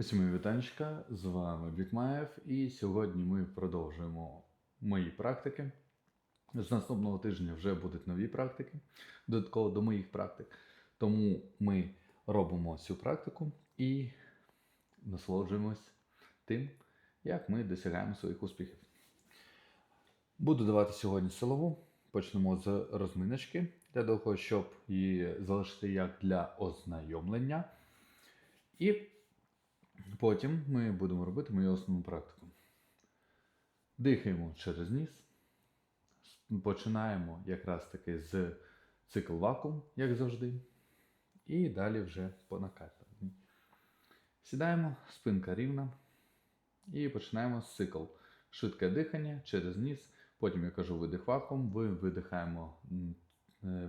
Усім мої вітанечка, з вами Бікмаєв, і сьогодні ми продовжуємо мої практики. З наступного тижня вже будуть нові практики, додатково до моїх практик. Тому ми робимо цю практику і насолоджуємось тим, як ми досягаємо своїх успіхів. Буду давати сьогодні силову. Почнемо з розминочки для того, щоб її залишити як для ознайомлення. І Потім ми будемо робити мою основну практику. Дихаємо через ніс. Починаємо якраз таки з цикл вакуум, як завжди. І далі вже по накатанні. Сідаємо, спинка рівна. І починаємо з цикл. Швидке дихання через ніс. Потім я кажу видих вакуум, ви видихаємо е,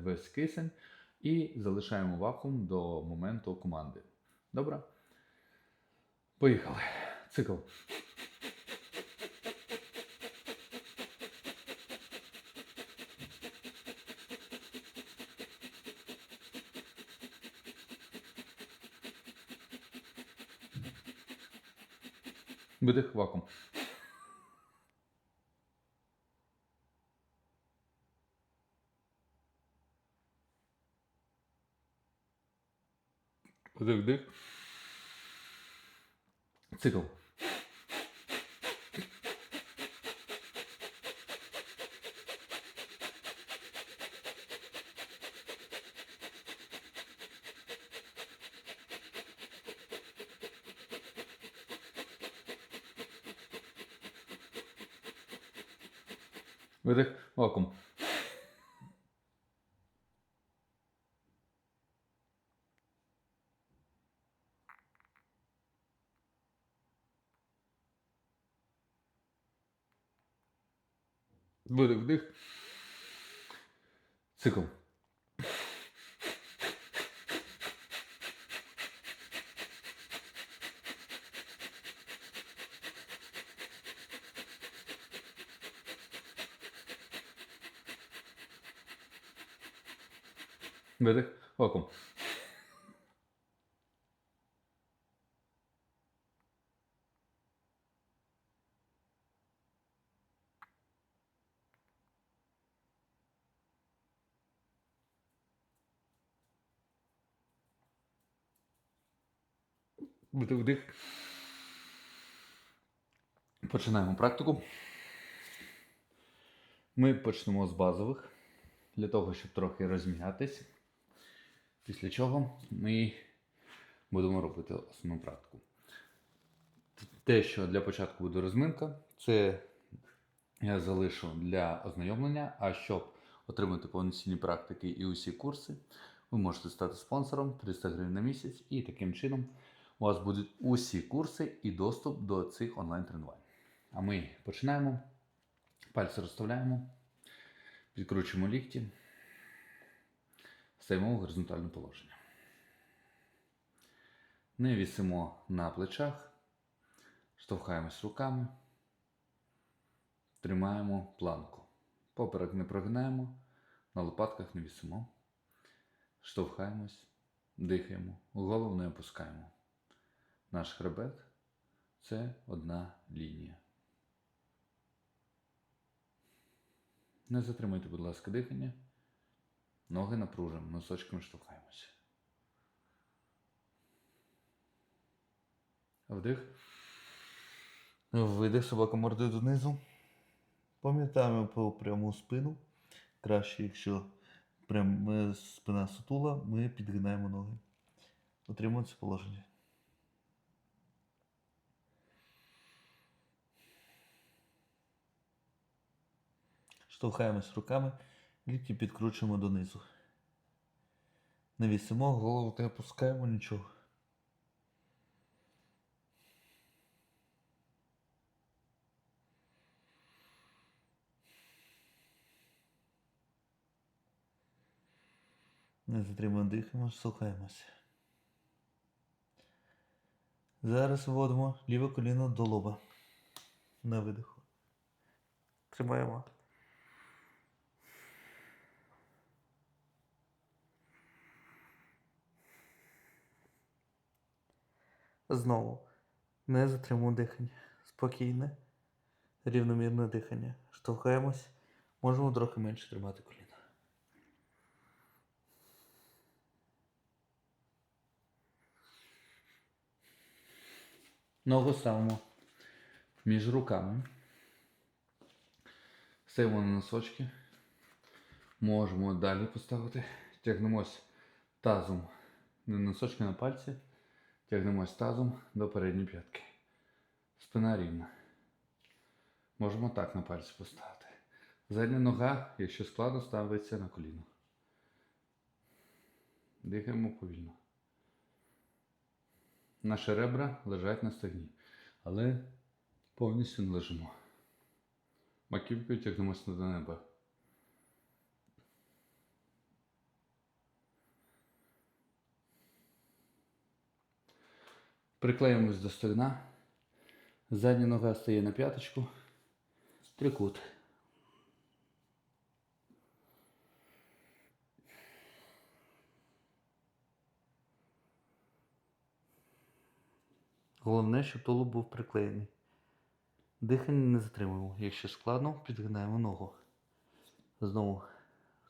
весь кисень і залишаємо вакуум до моменту команди. Добре? Поїхали. Цикл. Видих вакуум. Вдих, вдих. Цикл. Видих, вакуум. Видих, вдих. Цикл. Видих, вакуум. Вдих, вдих. Починаємо практику. Ми почнемо з базових для того, щоб трохи розм'ятись. Після чого ми будемо робити основну практику. Те, що для початку буде розминка, це я залишу для ознайомлення. А щоб отримати повноцінні практики і усі курси, ви можете стати спонсором 300 гривень на місяць, і таким чином у вас будуть усі курси і доступ до цих онлайн-тренувань. А ми починаємо. Пальці розставляємо, підкручуємо лікті, стаємо в горизонтальне положення. Не вісимо на плечах, штовхаємось руками, тримаємо планку. Поперек не прогинаємо, на лопатках не вісимо. Штовхаємось, дихаємо, голову не опускаємо. Наш хребет це одна лінія. Не затримуйте, будь ласка, дихання. Ноги напружимо, носочками штовхаємося. Вдих. Видих, собака мордою донизу. Пам'ятаємо про пряму спину. Краще, якщо прям спина сутула, ми підгинаємо ноги. Отримуємо це положення. Штовхаємось руками, лікті підкручуємо донизу. Не вісимо, голову не опускаємо нічого. Не затримуємо дихаємо, слухаємося. Зараз вводимо ліве коліно до лоба. На видиху. Тримаємо. Знову Не затримуємо дихання. Спокійне, рівномірне дихання. Штовхаємось. Можемо трохи менше тримати коліна. Ногу ставимо між руками. Стаємо на носочки. Можемо далі поставити. Тягнемось тазом не носочки на пальці. Тягнемось тазом до передньої п'ятки. Спина рівна. Можемо так на пальці поставити. Задня нога, якщо складно, ставиться на коліно. Дихаємо повільно. Наші ребра лежать на стегні, але повністю не лежимо. Маківкою тягнемося до неба. Приклеїмось до стегна. Задня нога стає на п'яточку. Трикут. Головне, щоб тулуб був приклеєний. Дихання не затримуємо. Якщо складно, підгинаємо ногу. Знову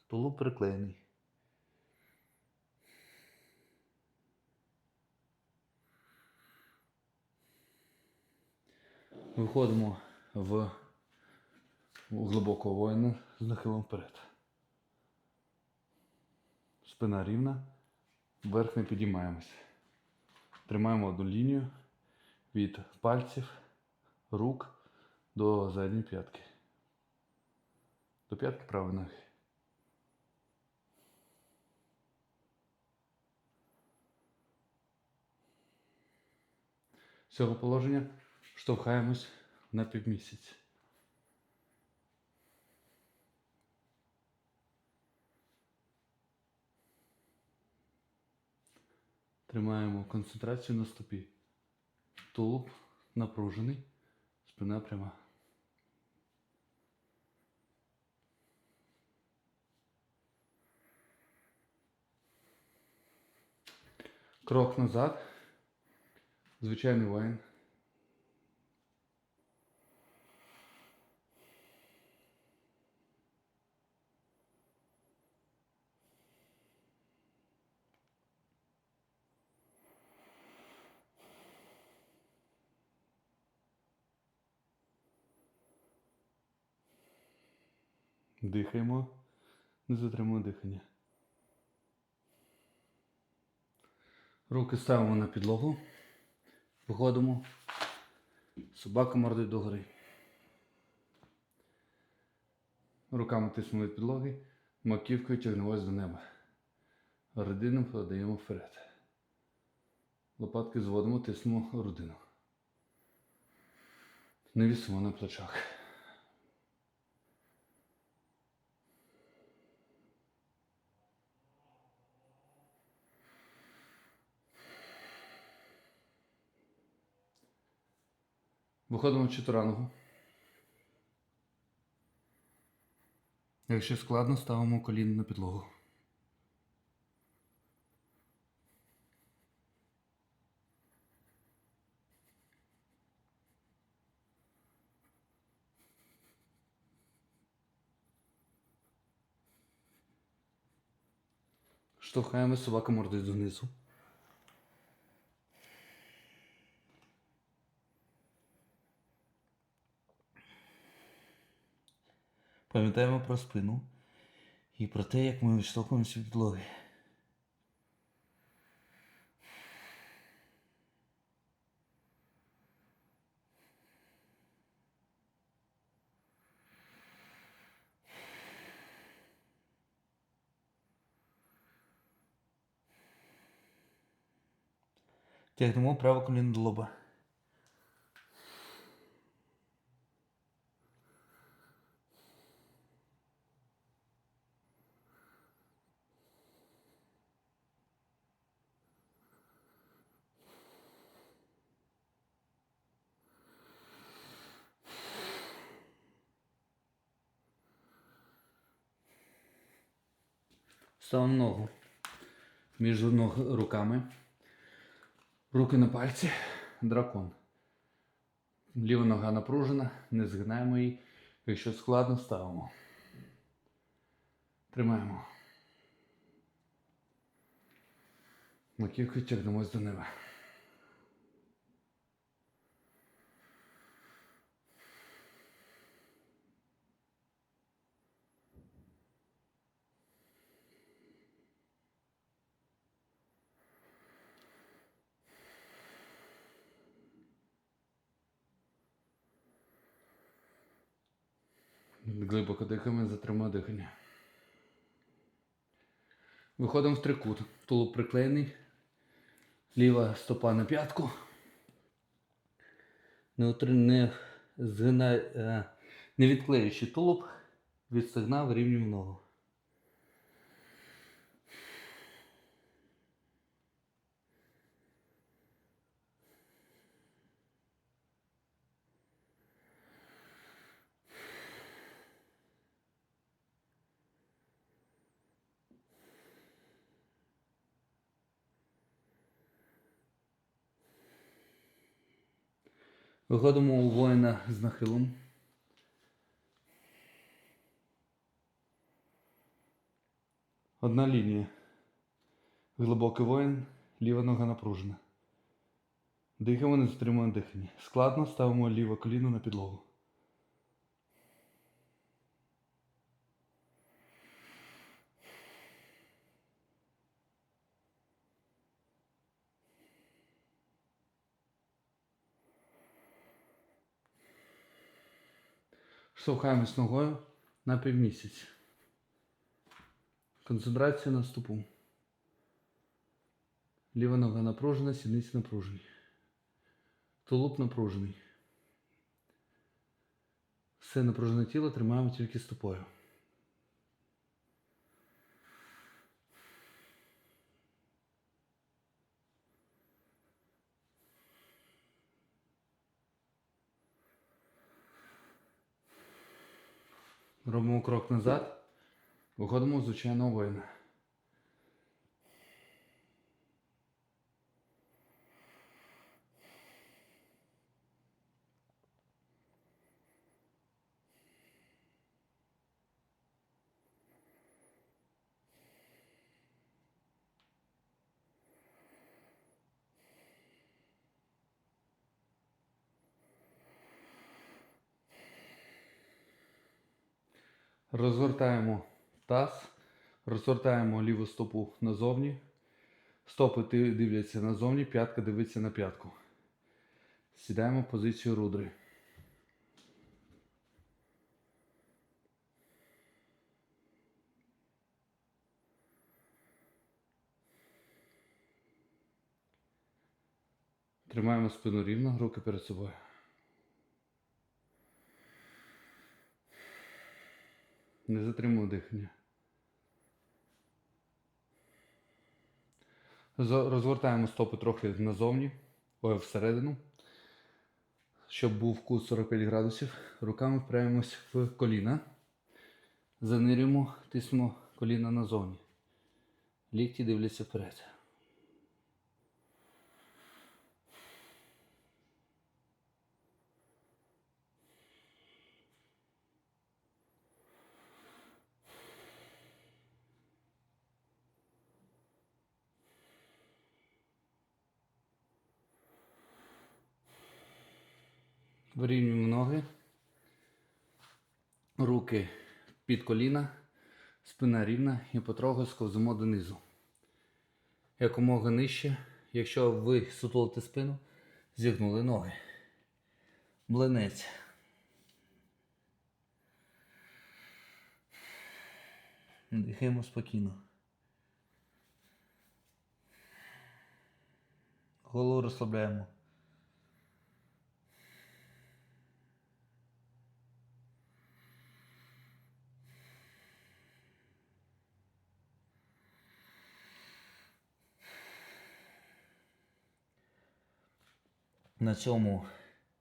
тулуб приклеєний. Виходимо в глибокого воїна з нахилом вперед. Спина рівна, вверх не підіймаємося. Тримаємо одну лінію від пальців, рук до задньої п'ятки. До п'ятки правої ноги. З цього положення штовхаємось на півмісяць. Тримаємо концентрацію на стопі. Тулуб напружений, спина пряма. Крок назад. Звичайний воїн. Дихаємо, не затримуємо дихання. Руки ставимо на підлогу. Виходимо. Собака мордить догори. Руками тиснемо від підлоги, маківкою тягнемось до неба. Грудину подаємо вперед. Лопатки зводимо, тиснемо грудину. Не вісимо на плечах. Виходимо в чотирангу. Якщо складно, ставимо коліно на підлогу. Штовхаємо собака мордою донизу. Пам'ятаємо про спину і про те, як ми відштовхуємося від підлоги. Тягнемо праве коліно до лоба. Ставимо ногу між руками. Руки на пальці. Дракон. Ліва нога напружена, не згинаємо її. Якщо складно, ставимо. Тримаємо. Маківкою тягнемось до неба. Глибоко дихаємо, затримуємо дихання. Виходимо в трикут. Тулуб приклеєний. Ліва стопа на п'ятку. Не, не, згинай, е, не відклеюючи тулуб, від рівню ногу. Виходимо у воїна з нахилом. Одна лінія. Глибокий воїн, ліва нога напружена. Дихаємо, не затримуємо дихання. Складно ставимо ліве коліно на підлогу. Штовхаємось ногою на півмісяць. Концентрація на ступу. Ліва нога напружена, сідниці напружені. Тулуб напружений. Все напружене тіло тримаємо тільки стопою. Робимо крок назад. Виходимо з звичайного воїна. Розгортаємо таз, розгортаємо ліву стопу назовні. Стопи дивляться назовні, п'ятка дивиться на п'ятку. Сідаємо в позицію рудри. Тримаємо спину рівно, руки перед собою. Не затримуємо дихання. Розвертаємо стопи трохи назовні, ой, всередину, щоб був кут 45 градусів. Руками впрямимось в коліна. Занирюємо, тиснемо коліна назовні. Лікті дивляться вперед. Вирівнюємо ноги. Руки під коліна, спина рівна і потроху сковзимо донизу. Якомога нижче, якщо ви сутулите спину, зігнули ноги. Млинець. Дихаємо спокійно. Голову розслабляємо. На цьому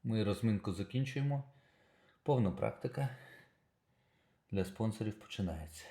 ми розминку закінчуємо. Повна практика для спонсорів починається.